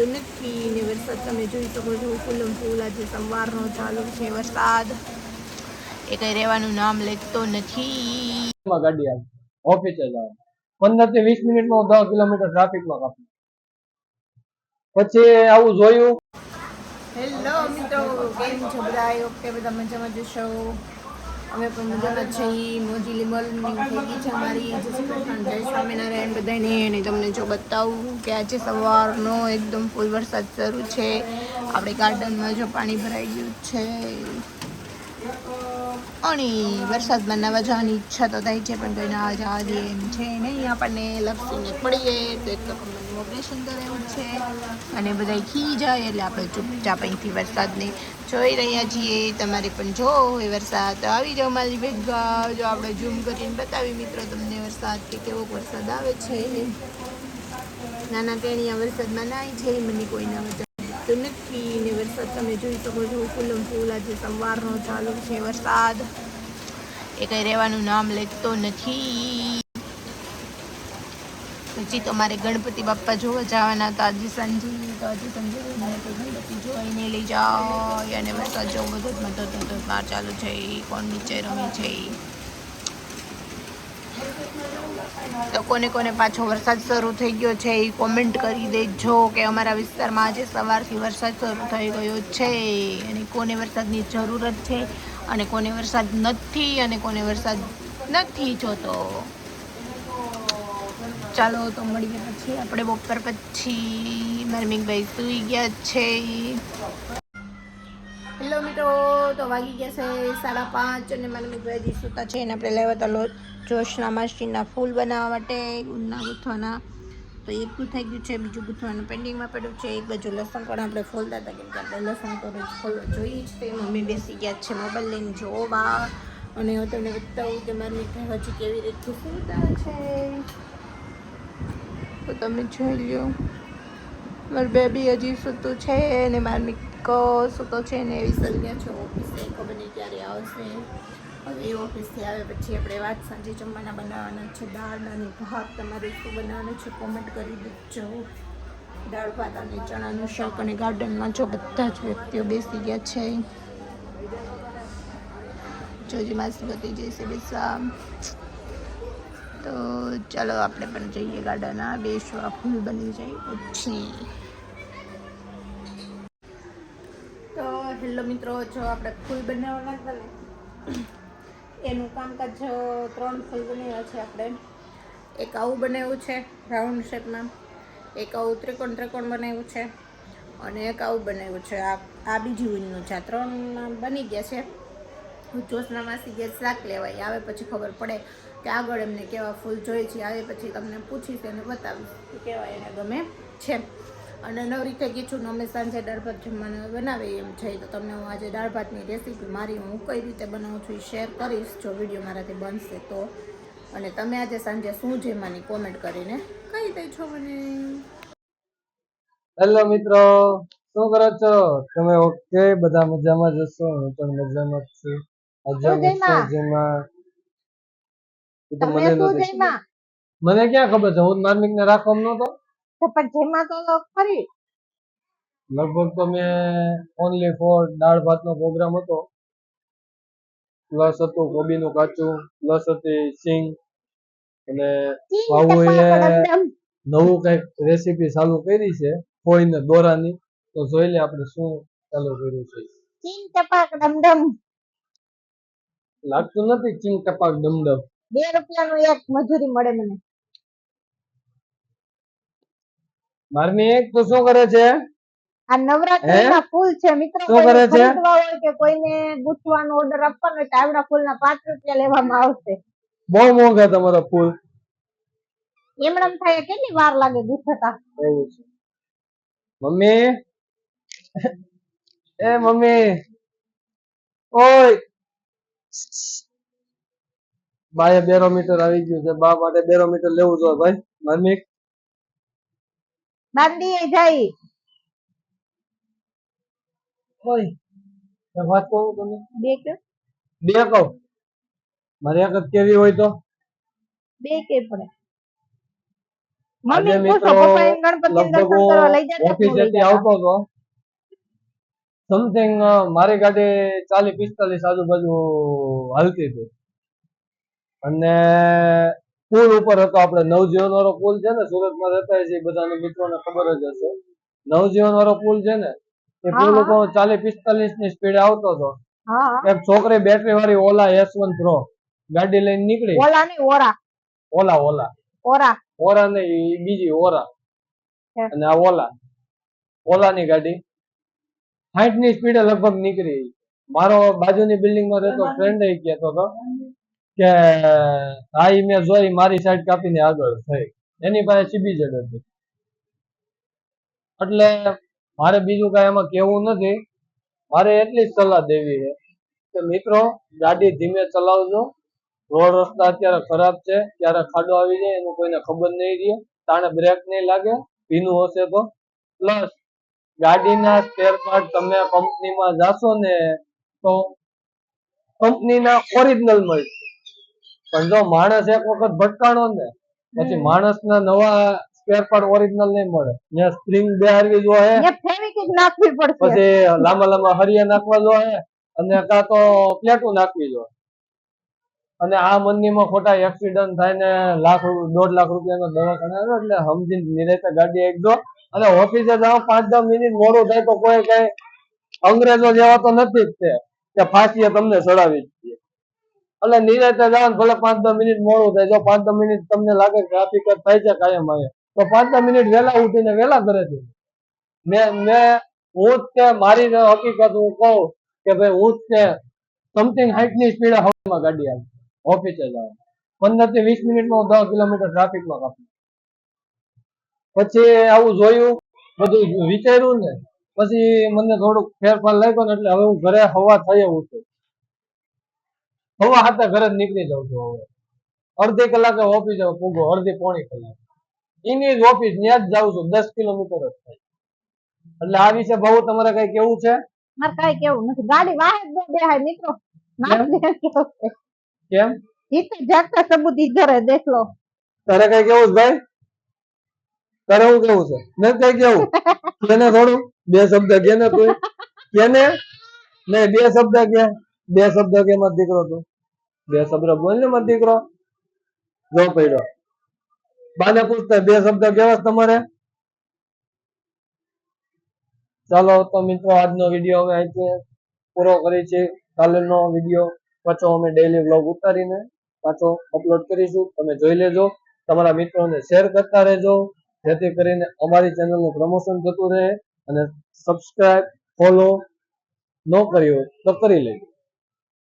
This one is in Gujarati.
દેખાતું નથી ને વરસાદ તમે જોઈ શકો છો ફૂલમ ફૂલ આજે સવારનો ચાલુ છે વરસાદ. એ કઈ રહેવાનું નામ લેતો નથી. ગાડી આવે. ઓફિસે જાવ પંદરથી વીસ મિનિટમાં હું દસ કિલોમીટર ટ્રાફિકમાં કાપું. પછી આવું જોયું. હેલો મિત્રો કેમ છો બધા ઓકે બધા મજામાં જશો અમે પણ મજામાં છીએ. મોજી લીમલની થઈ છે અમારી. જય સ્વામિનારાયણ બધાને અને તમને જો બતાવું કે આજે સવારનો એકદમ ફૂલ વરસાદ શરૂ છે. આપણે ગાર્ડનમાં જો પાણી ભરાઈ ગયું છે. અને વરસાદમાં નવા જવાની ઈચ્છા તો થાય છે, પણ કોઈ નવા જવા દે એમ છે નહીં, આપણને લપસીને પડીએ તો એક ઓપરેશન કરાવ્યું છે. અને બધા ખી જાય એટલે આપણે ચૂપચાપ અહીંથી વરસાદને જોઈ રહ્યા છીએ. તમારે પણ જો હોય વરસાદ તો આવી જાઓ મારી ભેગા, જો આપણે ઝૂમ કરીને બતાવી મિત્રો તમને વરસાદ કે કેવો વરસાદ આવે છે. નાના ટેણીયા વરસાદમાં નાય છે મને કોઈ ના તો નથી ને વરસાદ તમે જોઈ શકો છો, ફૂલમ ફૂલ આજે સવારનો ચાલુ છે વરસાદ. એ કઈ રહેવાનું નામ લેતો નથી. પછી તો મારે ગણપતિ બાપ્પા જોવા જવાના હતા આજે સાંજે. તો આજે સાંજે ગણપતિ જોઈને લઈ જાઓ અને વરસાદ જો બધો જ થતો બહાર ચાલુ છે કોણ નીચે રમે છે. તો કોને કોને પાછો વરસાદ શરૂ થઈ ગયો છે એ કોમેન્ટ કરી દેજો કે અમારા વિસ્તારમાં આજે સવારથી વરસાદ શરૂ થઈ ગયો છે અને કોને વરસાદની જરૂરત છે અને કોને વરસાદ નથી અને કોને વરસાદ નથી જોતો. ચાલો તો મળીએ પછી. આપણે બપોર પછી. મારમિકભાઈ સૂઈ ગયા છે. હેલો મિત્રો, તો વાગી ગયા છે સાડા પાંચ અને મારમિકભાઈ હજી સૂતા છે. અને આપણે લેવા હતા જોશના માસીના ફૂલ બનાવવા માટે ઊનના ગૂંથવાના તો એક થઈ ગયું છે, બીજું ગૂંથવાનું પેન્ડિંગમાં પડ્યું છે. એક બાજુ લસણ પણ આપણે ફોલતા હતા, કેમ કે આપણે લસણ તો ફોલવા જોઈએ જ તે મમ્મી બેસી ગયા છે મોબાઈલ લઈને જોવા. અને હું તમને બતાવું કે મારી મીઠાઈ હજી કેવી રીતે સૂતા છે. તો તમે જોઈ લ્યો. મારું બેબી હજી સૂતું છે ને મારી મિકો સૂતો છે ને એવી સળગ્યા છે ઓફિસે ખબર નહીં ક્યારે આવશે. હવે એ ઓફિસથી આવે પછી આપણે વાત સાંજે જમવાના બનાવવાના છે. દાળ અને ભાત તમારે શું બનાવવાનું છે કોમેન્ટ કરી દેજો. દાળ ભાત અને ચણાનું શાક અને ગાર્ડનમાં જો બધા જ વ્યક્તિઓ બેસી ગયા છે. જોજી માસી બધી જઈશે બેસવા તો ચાલો આપણે પણ જઈએ ગાર્ડન આ બેસવા ફૂલ બની જાય. પછી તો હેલો મિત્રો, જો આપણે ફૂલ બનાવવાના હતા ને, એનું કામકાજ ત્રણ ફૂલ બનાવ્યા છે આપણે. એક આવું બનાવ્યું છે, રાઉન્ડ શેપમાં. એક આવું ત્રિકોણ ત્રિકોણ બનાવ્યું છે, અને એક આવું બનાવ્યું છે. આ આ બીજી ઊનનું છે. આ ત્રણ બની ગયા છે. જોશના માસી ગયા શાક લેવાય આવે પછી ખબર પડે કે આગળ એમને કેવા ફૂલ જોઈએ છે. આવે પછી તમને પૂછીશ અને બતાવીશ કેવા એને ગમે છે. અને નવરી થઈ ગઈ છું ને અમે સાંજે દાળ ભાત જમવાનું બનાવી એમ છે. તો તમને હું આજે દાળ ભાતની રેસીપી મારી હું કઈ રીતે બનાવું છું એ શેર કરીશ જો વીડિયો મારાથી બનશે તો. અને તમે આજે સાંજે શું જમવાની કોમેન્ટ કરીને કહી દેજો મને. હેલો મિત્રો શું કરો છો? તમે ઓકે બધા મજામાં જશો હું પણ મજામાં જ છું. જેમાં મને ક્યાં ખબર છે? હું માર્મિક ને રાખવા નતો તો પણ જેમાં તો ખરી. લગભગ તો મેં ઓનલી ફોર દાળ ભાતનો પ્રોગ્રામ હતો. પ્લસ હતું કોબીનું કાચું પ્લસ હતી સિંગ અને ચીન બાબુએ નવું કંઈક રેસીપી ચાલુ કરી છે કોઈને દોરાની. તો જોઈ લે આપણે શું ચાલુ કર્યું છે. ચીન ટપાક ડમડમ. લાગતું નથી ચીંગ ટપાક ડમડમ. બે રૂપિયાનું એક મજૂરી મળે મને. મારની એક તો શું કરે છે? આ નવરાત્રીના ફૂલ છે મિત્રો શું કરે છે? હોય કે કોઈને ગૂંથવાનો ઓર્ડર આપવાનો હોય તો આવડા ફૂલના પાંચ રૂપિયા લેવામાં આવશે. બહુ મોંઘા તમારા ફૂલ. એમણમ થાય કેટલી વાર લાગે ગૂંથતા? એવું છે. મમ્મી? એ મમ્મી. ઓય! બાય બેરોમીટર આવી ગયું છે. બા માટે બેરોમીટર લેવું જોઈએ ભાઈ. મમ્મી એ જાય. કોઈ વાત કહું તમને? બે કે? બે કહું? મારે એક કેવી હોય તો? બે કે પડે. મમ્મી પૂછો પપ્પા એમ ગણપતિ દર્શન કરવા લઈ જતા જતી? આવતો તો. સમથિંગ મારી ગાડી ચાલીસ પિસ્તાલીસ આજુબાજુ હાલતી હતી. અને પુલ ઉપર હતો આપણે. નવજીવન વાળો પુલ છે ને સુરતમાં રહેતા છે બધાને મિત્રોને ખબર જ હશે. નવજીવન વાળો પુલ છે ને એ પુલ ઉપર ચાલીસ પિસ્તાલીસની સ્પીડ આવતો હતો. એક છોકરી બેટરી વાળી ઓલા એસ વન પ્રો. ગાડી લઈને નીકળી. ઓલા ની ઓરા. ઓલા ઓલા. ઓરા. ઓરા ને બીજી ઓરા. અને આ ઓલા. ઓલા ની ગાડી. સાઈઠની સ્પીડે લગભગ નીકળી. મારો બાજુની બિલ્ડિંગમાં રહેતો ફ્રેન્ડ કહેતો હતો. કે આ મેં જોઈ, મારી સાઈડ કાપીને આગળ થઈ. એની પાસે સીબી જડ હતી એટલે મારે બીજું કઈ એમાં કેવું નથી. મારે એટલી જ સલાહ દેવી છે કે, મિત્રો, ગાડી ધીમે ચલાવજો. રોડ રસ્તા અત્યારે ખરાબ છે. ક્યારે ખાડો આવી જાય એનું કોઈને ખબર નહીં રહે. તાણે બ્રેક નહીં લાગે. ભીનું હશે તો. પ્લસ ગાડીના સ્પેર પાર્ટ તમે કંપનીમાં જાશો ને, તો કંપનીના ઓરિજિનલ મળશે. પણ જો માણસ એક વખત ભટકાણો ને પછી માણસના નવા સ્પેર પાર્ટ ઓરિજિનલ નહીં મળે. ને સ્પ્રિંગ બેહારવી એ ફેવિકિક નાખવી પડશે. પછી લાંબા લાંબા હરિયા નાખવા જોઈએ અને કાં તો પ્લેટું નાખવી જો અને આ મંદીમાં ખોટા એક્સિડન્ટ થાય ને લાખ દોઢ લાખ રૂપિયાનો દવાખાને એટલે સમજીને નિરાતે ગાડી એકદો અને ઓફિસે જાઓ પાંચ દસ મિનિટ મોડું થાય તો કોઈ કઈ અંગ્રેજો જેવા તો નથી જ તે. ફાંસીએ તમને ચડાવી જ છે એટલે નિરાતે જાઓ ભલે પાંચ દસ મિનિટ મોડું થાય. જો પાંચ દસ મિનિટ તમને લાગે ટ્રાફિક જ થાય છે કાયમ અહીંયા તો પાંચ દસ મિનિટ વહેલા ઉઠીને વહેલા ઘરેથી મેં મેં હું જ તે મારી હકીકત હું કહું કે ભાઈ હું જ તે સમથિંગ હાઈટની સ્પીડે હવામાં ગાડી આવી. ઓફિસે જવા પંદરથી વીસ મિનિટમાં દસ કિલોમીટર ટ્રાફિકમાં કાપી. પછી આવું જોયું, બધું વિચાર્યું ને. પછી મને થોડુંક ફેરફાર લાગ્યો ને એટલે હવે હું ઘરે હવા થઈ આવું છું હવા હાથે ઘરે નીકળી જાઉં છું હવે. અડધી કલાકે ઓફિસ પૂગો અડધી પોણી કલાક. એની જ ઓફિસ ત્યાં જ જાઉં છું દસ કિલોમીટર જ થાય. એટલે આ વિશે બહુ તમારે કઈ કેવું છે? મારે કઈ કેવું નથી. ગાડી વાહે જ બેહાય છે. કેમ? જીતે જાગતા સબૂત ઇધર હે દેખ લો તારે કઈ કેવું છે ભાઈ? તારે હું કેવું છે? ને કઈ કેવું? કેને થોડું? બે શબ્દ કે ને તું? કેને નહીં બે શબ્દ કે? બે શબ્દ કે મત દીકરો તું? બે શબ્દ બોલ ને મત દીકરો. જો પડ્યો. બાને પૂછતા બે શબ્દ કેવા તમારે? ચાલો, તો મિત્રો, આજનો વીડિયો અમે અહીંથી પૂરો કરી છે કાલેનો વીડિયો પાછો અમે ડેઈલી વ્લોગ ઉતારીને પાછો અપલોડ કરીશું. તમે જોઈ લેજો. તમારા મિત્રોને શેર કરતા રહેજો. જેથી કરીને અમારી ચેનલનું પ્રમોશન થતું રહે અને સબસ્ક્રાઇબ ફોલો ન કર્યું તો કરી લેજો.